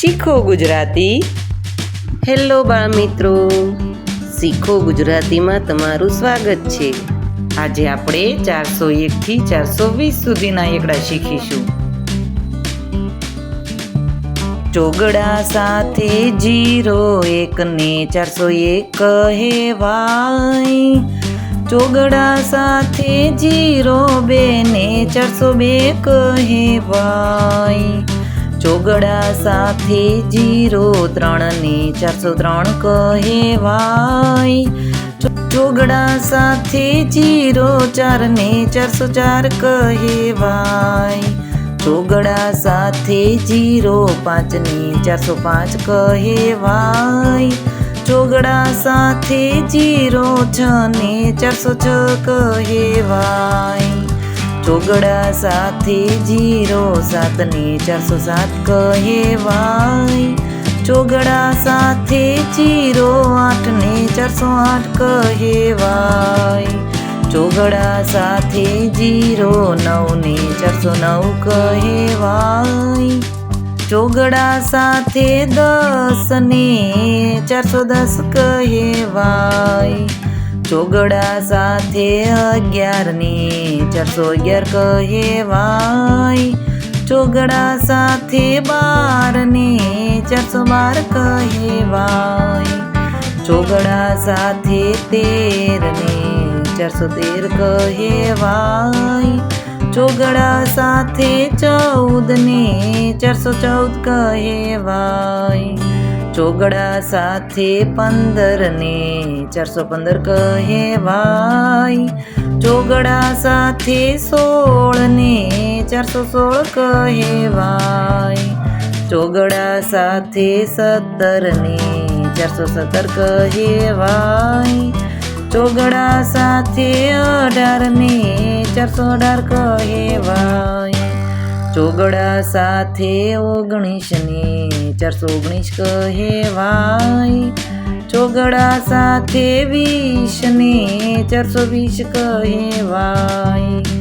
શીખો ગુજરાતી. હેલો બાળ મિત્રો શીખો ગુજરાતીમાં તમારું સ્વાગત છે. આજે આપણે ચારસો એકથી ચારસો વીસ સુધીના એકડા શીખીશું. ચોગડા સાથે જીરો એકને ચારસો એક કહેવાય. ચોગડા સાથે જીરો બે ને ચારસો બે કહેવાય. ચોગડા સાથે જીરો ત્રણ ને ચારસો ત્રણ કહેવાય. ચોગડા સાથે જીરો ચાર ને ચારસો ચાર કહેવાય. ચોગડા સાથે જીરો પાંચ ને ચારસો પાંચ કહેવાય. ચોગડા સાથે જીરો છ ને ચારસો છ કહેવાય. ચોગડા સાથે જીરો સાત ને ચારસો સાત કહેવાય. ચોગડા સાથે જીરો આઠ ને ચારસો આઠ કહેવાય. ચોગડા સાથે જીરો નવ ને ચારસો નવ કહેવાય. ચોગડા સાથે દસ ને ચારસો દસ કહેવાય. ચોગડા સાથે અગિયાર ને ચારસો અગિયાર કહેવાય. ચોગડા સાથે બાર ને ચારસો બાર કહેવાય. ચોગડા સાથે તેર ને ચારસો તેર કહેવાય. ચોગડા સાથે ચૌદ ને ચારસો ચૌદ કહેવાય. ચોગડા સાથે પંદર ને ચારસો પંદર કહેવાય. ચોગડા સાથે સોળ ને ચારસો સોળ કહેવાય. ચોગડા સાથે સત્તર ને ચારસો સત્તર કહેવાય. ચોગડા સાથે અઢાર ને ચારસો અઢાર કહેવાય. ચોગડા સાથે ઓગણીસ ને ચારસો ઓગણીસ કહેવાય. ચોગડા સાથે વીસને ચારસો વીસ કહેવાય.